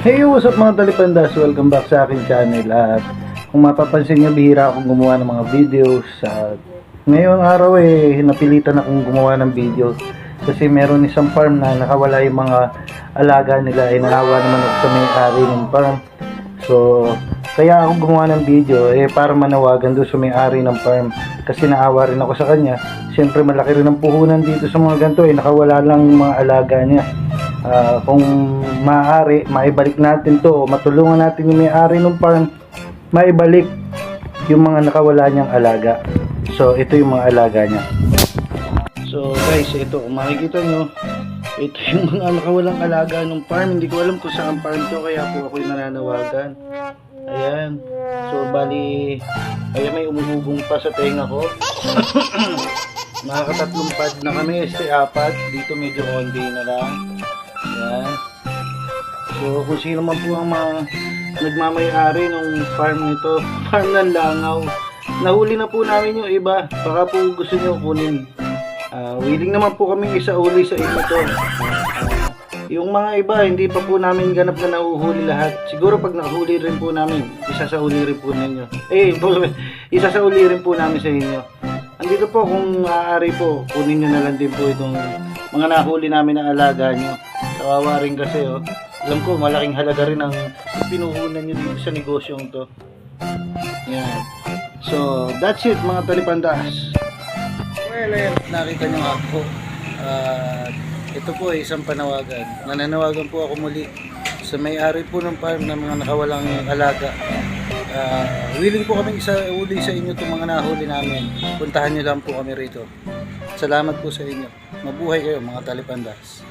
Hey, what's up mga talipandas? Welcome back sa aking channel. At kung mapapansin nyo, bihira akong gumawa ng mga videos. At ngayong araw eh, napilitan akong gumawa ng video. Kasi meron isang farm na nakawala yung mga alaga nila. Ay naawa naman ako sa may-ari ng farm. So kaya ako gumawa ng video eh para manawagan doon sa may-ari ng farm. Kasi naawa rin ako sa kanya. Siyempre malaki rin ang puhunan dito sa mga ganito. Eh nakawala lang yung mga alaga niya Ah, kung maaari, maibalik natin to matulungan natin yung may-ari ng farm, maibalik yung mga nakawala niyang alaga. So, ito yung mga alaga niya. So, guys, ito, makikita nyo, ito yung mga nakawalang alaga ng farm. Hindi ko alam kung saan farm to, kaya po ako yung nananawagan. Ayan. So, bali, ayan may umugugong pa sa tenga ko. Makakatatlong pad na kami, este apat. Dito medyo konti na lang. Ayan. So, kung sino man po ang mga nagmamayari ng farm nito, farm ng langaw, nahuli na po namin yung iba. Baka po gusto nyo kunin. Ah, willing naman po kami isauli sa inyo to. Ah, yung mga iba, hindi pa po namin ganap na nahuhuli lahat. Siguro pag nahuli rin po namin, isasauli rin po ninyo. Eh, isasauli rin po namin sa inyo. Andito po kung maaari po, kunin nyo na lang din po itong mga nahuli namin na alaga nyo. Kawawa rin kasi oh. Alam ko malaking halaga rin ang pinuhunan nyo dito sa negosyong to. Yan. So, that's it mga talipandas. Well, eh, nakita nyo ako. At ito po ay isang panawagan. Nananawagan po ako muli sa may-ari po ng farm ng mga nakawalang alaga. Ah, willing po kami isa uli sa inyo itong mga nahuli namin. Puntahan nyo lang po kami rito. Salamat po sa inyo. Mabuhay kayo mga talipandas.